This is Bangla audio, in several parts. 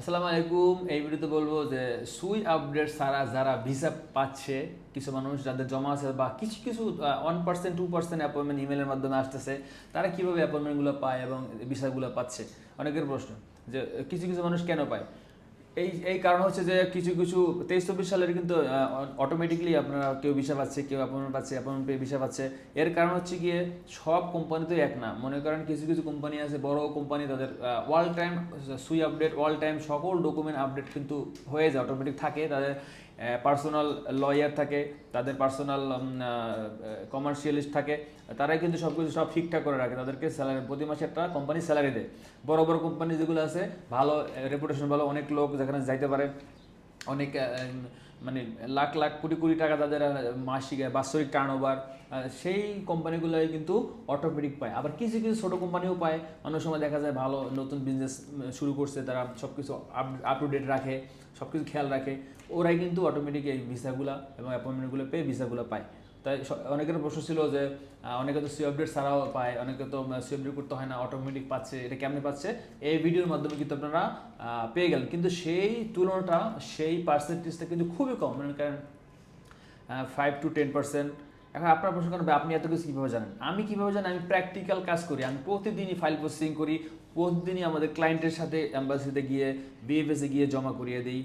আসসালামু আলাইকুম। এই ভিডিওতে বলব যে সুই আপডেট সারা যারা ভিসা পাচ্ছে, কিছু মানুষ যাদের জমা আছে বা কিছু কিছু one percent two percent appointment ইমেলের মাধ্যমে আসতেছে, তারা কীভাবে অ্যাপয়েন্টমেন্টগুলো পায় এবং ভিসাগুলো পাচ্ছে? অনেকের প্রশ্ন যে কিছু কিছু মানুষ কেন পায়? এই এই কারণ হচ্ছে যে কিছু কিছু তেইশ চব্বিশ সালের কিন্তু অটোমেটিকলি আপনারা কেউ ভিসা পাচ্ছে, কেউ অ্যাপয়েন্টমেন্ট পাচ্ছে অ্যাপয়েন্টমেন্ট পেয়ে ভিসা পাচ্ছে। এর কারণ হচ্ছে গিয়ে সব কোম্পানি তো এক না। মনে করেন কিছু কিছু কোম্পানি আছে, বড় কোম্পানি তাদের ওয়াল টাইম সুই আপডেট ওয়াল টাইম সকল ডকুমেন্ট আপডেট কিন্তু হয়ে যায় অটোমেটিক থাকে। তাদের পার্সোনাল লয়ার থাকে, তাদের পার্সোনাল কমার্শিয়ালিস্ট থাকে। তারাই কিন্তু সব কিছু সব ঠিকঠাক করে রাখে। তাদেরকে স্যালারি প্রতি মাসে একটা কোম্পানি স্যালারি দেয়। বড় বড় কোম্পানি যেগুলো আছে, ভালো রেপুটেশন ভালো, অনেক লোক যেখানে যাইতে পারে। অনেক মানে লাখ লাখ, কোটি কোটি টাকা তাদের মাসিক বাৎসরিক টার্ন ওভার সেই কোম্পানিগুলোই কিন্তু অটোমেটিক পায়। আবার কিছু কিছু ছোটো কোম্পানিও পায়। অনেক সময় দেখা যায় ভালো নতুন বিজনেস শুরু করছে, তারা সব কিছু আপ আপ টু ডেট রাখে সব কিছু খেয়াল রাখে। ওরাই কিন্তু অটোমেটিক এই ভিসাগুলো এবং অ্যাপয়েন্টমেন্টগুলো পেয়ে ভিসাগুলো পায়। তাই অনেকের প্রশ্ন ছিল যে অনেকে তো সি আপডেট ছাড়াও পায়, অনেকে তো সি আপডেট করতে হয় না অটোমেটিক পাচ্ছে, এটা কেমনে পাচ্ছে? এই ভিডিওর মাধ্যমে কিন্তু আপনারা পেয়ে গেলেন। কিন্তু সেই তুলনাটা, সেই পার্সেন্টেজটা কিন্তু খুবই কম। মনে করেন ফাইভ টু টেন পার্সেন্ট এখন আপনার প্রশ্ন করেন আপনি এত কিছু কীভাবে জানেন? আমি কীভাবে জানি? আমি প্র্যাকটিক্যাল কাজ করি। আমি প্রতিদিনই ফাইল প্রসেসিং করি। প্রতিদিনই আমাদের ক্লায়েন্টের সাথে অ্যাম্বাসিতে গিয়ে বিএফএসে গিয়ে জমা করিয়ে দিই।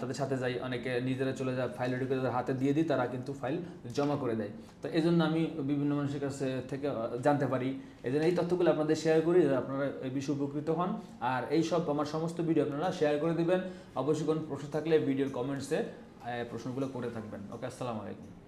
তাদের সাথে যাই, অনেকে নিজেরা চলে যায় ফাইল রেডি করে তাদের হাতে দিয়ে দিই, তারা কিন্তু ফাইল জমা করে দেয়। তো এই জন্য আমি বিভিন্ন মানুষের কাছে থেকে জানতে পারি। এই জন্য এই তথ্যগুলো আপনাদের শেয়ার করি আপনারা এই বিষয়ে উপকৃত হন। আর এই সব আমার সমস্ত ভিডিও আপনারা শেয়ার করে দেবেন। অবশ্যই কোনো প্রশ্ন থাকলে ভিডিওর কমেন্টসে প্রশ্নগুলো করে থাকবেন। ওকে আসসালামু আলাইকুম।